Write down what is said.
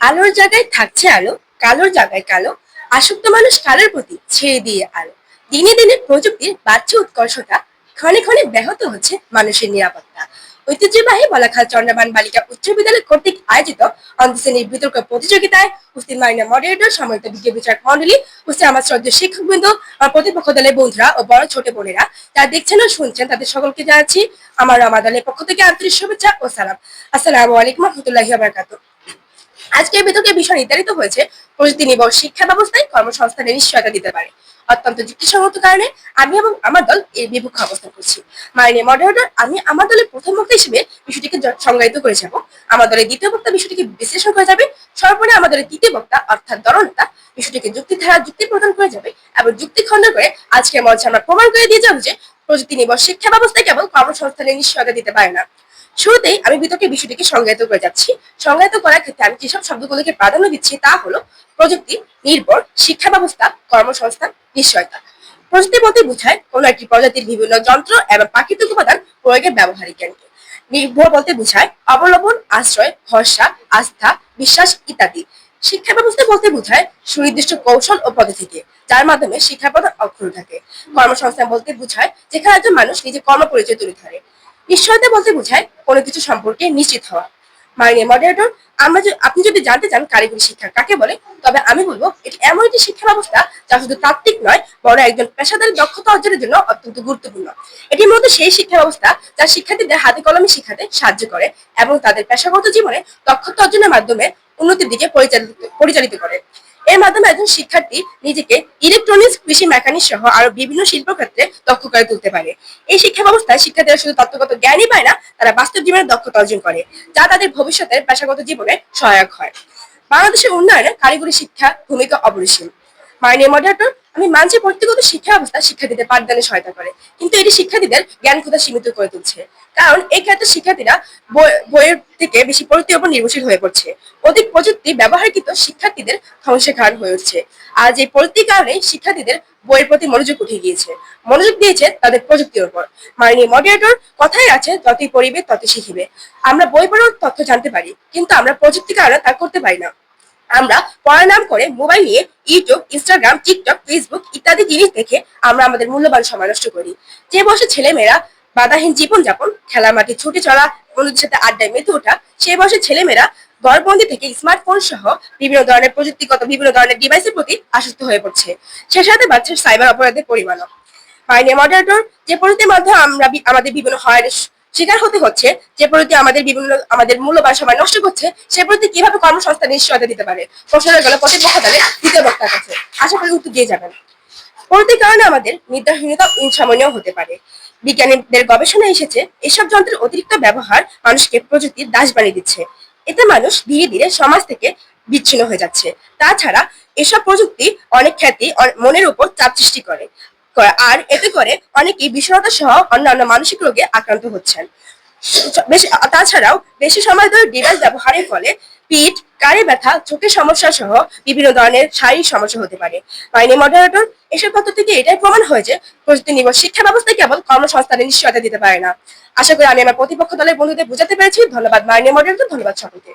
আলোর জায়গায় থাকছে আলো, কালোর জায়গায় কালো, আসক্ত মানুষ কালোর প্রতি ছেড়ে দিয়ে আলো। দিনে দিনে প্রযুক্তির বাড়ছে উৎকর্ষতা ক্ষণে ক্ষণে ব্যাহত হচ্ছে মানুষের নিরাপত্তা। ঐতিহ্যবাহী বলাখাল চন্দ্রবান বালিকা উচ্চ বিদ্যালয় কর্তৃক আয়োজিত অন্তশ্রেণীর বিতর্ক প্রতিযোগিতায় উপস্থিত মাইনা মডারেটর সম্মানিত বিজ্ঞ বিচারক মন্ডলী উপস্থিত আমার শ্রদ্ধেয় শিক্ষকবৃন্দ প্রতিপক্ষ দলের বন্ধুরা ও বড় ছোট বোনেরা। যারা দেখছেন ও শুনছেন, তাদের সকলকে জানাচ্ছি আমার আমার দলের পক্ষ থেকে আন্তরিক শুভেচ্ছা ও সালাম। আসসালামু আলাইকুম রহমতুল্লাহি বারকাতুহ। আজকের বিতর্কের বিষয় নির্ধারিত হয়েছে। প্রযুক্তি নির্ভর শিক্ষা ব্যবস্থায় কর্মসংস্থানের নিশ্চয়তা দিতে পারে। অত্যন্ত যুক্তিসঙ্গত কারণে আমি এবং আমার দল এর বিপক্ষে অবস্থান করছি। মাইনে মডারেটর আমি আমার দলের প্রথম বক্তা হিসেবে বিষয়টিকে সংজ্ঞায়িত করে যাব। আমার দলের দ্বিতীয় বক্তা বিষয়টিকে বিশ্লেষণ করে যাবে। সর্বোপরি আমার দলের তৃতীয় বক্তা অর্থাৎ দরনেতা বিষয়টিকে যুক্তি ধারা, যুক্তি প্রদান করে যাবে এবং যুক্তি খণ্ড করে আজকের মঞ্চে আমরা প্রমাণ করে দিয়ে যাব যে প্রযুক্তি নির্ভর শিক্ষা ব্যবস্থায় কেবল কর্মসংস্থানের নিশ্চয়তা দিতে পারে না। শুরুতেই আমি বিতর্কের বিষয়টিকে সংজ্ঞায়িত করে যাচ্ছি। সংজ্ঞায়িত করার ক্ষেত্রে আমি যেসব শব্দগুলোকে প্রাধান্য দিচ্ছি তা হলো প্রযুক্তি, নির্ভর শিক্ষা ব্যবস্থা কর্মসংস্থান, নিশ্চয়তা। প্রযুক্তি বলতে বোঝায় কোন একটি প্রজাতির বিভিন্ন যন্ত্র এবং প্রাকৃতিক উপাদান প্রয়োগের ব্যবহারিক জ্ঞানকে নির্ভর বলতে বোঝায় অবলম্বন, আশ্রয়, ভরসা, আস্থা, বিশ্বাস ইত্যাদি। শিক্ষা ব্যবস্থা বলতে বোঝায় সুনির্দিষ্ট কৌশল ও পদ্ধতিকে, যার মাধ্যমে শিক্ষা প্রদান অক্ষুণ্ণ থাকে। কর্মসংস্থান বলতে বোঝায় যেখানে একজন মানুষ নিজে কর্ম পরিচয় তুলে ধরে। নিশ্চয়তা বলতে বোঝায় কোনো কিছু সম্পর্কে নিশ্চিত হওয়া। মাননীয় মডারেটর আমরা আপনি যদি জানতে চান কারিগরি শিক্ষা কাকে বলে, তবে আমি বলব এটি এমন একটি শিক্ষা ব্যবস্থা যা শুধু তাত্ত্বিক নয় বড় একজন পেশাদারী দক্ষতা অর্জনের জন্য অত্যন্ত গুরুত্বপূর্ণ। এটি মূলত সেই শিক্ষা ব্যবস্থা যা শিক্ষার্থীদের হাতে কলমে শিখাতে সাহায্য করে এবং তাদের পেশাগত জীবনে দক্ষতা অর্জনের মাধ্যমে উন্নতির দিকে পরিচালিত পরিচালিত করে। এর মাধ্যমে একজন শিক্ষার্থী নিজেকে ইলেকট্রনিক্স কৃষি মেকানিক সহ আরও বিভিন্ন শিল্প ক্ষেত্রে দক্ষ করে তুলতে পারে। এই শিক্ষা ব্যবস্থায় শিক্ষার্থীরা শুধু তত্ত্বগত জ্ঞানই পায় না, তারা বাস্তব জীবনে দক্ষতা অর্জন করে, যা তাদের ভবিষ্যতের পেশাগত জীবনে সহায়ক হয়। বাংলাদেশের উন্নয়নে কারিগরি শিক্ষা ভূমিকা অপরিসীম। মাননীয় মডারেটর আমি মানছি ব্যক্তিগত শিক্ষা ব্যবস্থা শিক্ষার্থীদের পাঠদানে সহায়তা করে। কিন্তু এটি শিক্ষার্থীদের জ্ঞান ক্ষুদা সীমিত করে তুলছে। কারণ এই ক্ষেত্রে শিক্ষার্থীরা বইয়ের থেকে বেশি প্রযুক্তির উপর নির্ভরশীল হয়ে পড়ছে। অধিক প্রযুক্তি ব্যবহারকৃত শিক্ষার্থীদের ধ্বংসের কারণ হয়ে উঠছে। আজ এই প্রযুক্তির কারণে শিক্ষার্থীদের বইয়ের প্রতি মনোযোগ উঠে গিয়েছে। মনোযোগ দিয়েছে তাদের প্রযুক্তির উপর। মাননীয় মডারেটর কথাই আছে, যতই পড়িবে ততই শিখিবে। আমরা বই পড়ার তথ্য জানতে পারি, কিন্তু আমরা প্রযুক্তির কারণে তা করতে পারি না। আমরা পড়ার নাম করে মোবাইল নিয়ে ইউটিউব, ইনস্টাগ্রাম, টিকটক, ফেসবুক ইত্যাদি জিনিস দেখে আমরা আমাদের মূল্যবান সময় নষ্ট করি। যে বয়সে ছেলেমেয়েরা বাধাহীন জীবনযাপন খেলার মাঠে ছুটে চলা, বন্ধুদের সাথে আড্ডায় মেতে ওঠা, সে বয়সে ছেলেমেয়েরা ঘরবন্দি থেকে স্মার্টফোন সহ বিভিন্ন ধরনের প্রযুক্তিগত, বিভিন্ন ধরনের ডিভাইসের প্রতি আসক্ত হয়ে পড়ছে। সে সাথে বাড়ছে সাইবার অপরাধের পরিমাণও। মাইনে মডারেটর যে প্রযুক্তির মাধ্যমে আমরা আমাদের বিভিন্ন হয়রানির শিকার হতে হচ্ছে যে প্রতি আমাদের বিভিন্ন, আমাদের মূল্যবান সময় নষ্ট করছে, সে প্রতি কীভাবে কর্মসংস্থান নিশ্চয়তা দিতে পারে? প্রশ্নের গেল প্রতিপক্ষ দলে দ্বিতীয় বক্তার কাছে। আশা করি উত্তর দিয়ে যাবেন। প্রযুক্তির কারণে আমাদের নির্দাহীনতা ইনসামান্যও হতে পারে। বিজ্ঞানীদের গবেষণায় এসেছে, এসব যন্ত্রের অতিরিক্ত ব্যবহার মানুষকে প্রযুক্তির দাস বানিয়ে দিচ্ছে। এতে মানুষ ধীরে ধীরে সমাজ থেকে বিচ্ছিন্ন হয়ে যাচ্ছে। তাছাড়া এসব প্রযুক্তি অনেক খ্যাতি মনের উপর চাপ সৃষ্টি করে। আর এতে করে অনেকেই বিষণ্ণতা সহ অন্যান্য মানসিক রোগে আক্রান্ত হচ্ছেন। তাছাড়াও বেশি সময় ধরে ডিভাইস ব্যবহারের ফলে পিঠ কারে ব্যথা, চোখের সমস্যা সহ বিভিন্ন ধরনের শারীরিক সমস্যা হতে পারে। মাইনে মডারেটর এসব তথ্য থেকে এটাই প্রমাণ হয়েছে প্রযুক্তি নির্ভর শিক্ষা ব্যবস্থায় কেবল কর্মসংস্থানের নিশ্চয়তা দিতে পারে না। আশা করি আমি আমার প্রতিপক্ষ দলের বন্ধুদের বোঝাতে পেরেছি। ধন্যবাদ মাইনে মডারেটর, ধন্যবাদ সকলকে।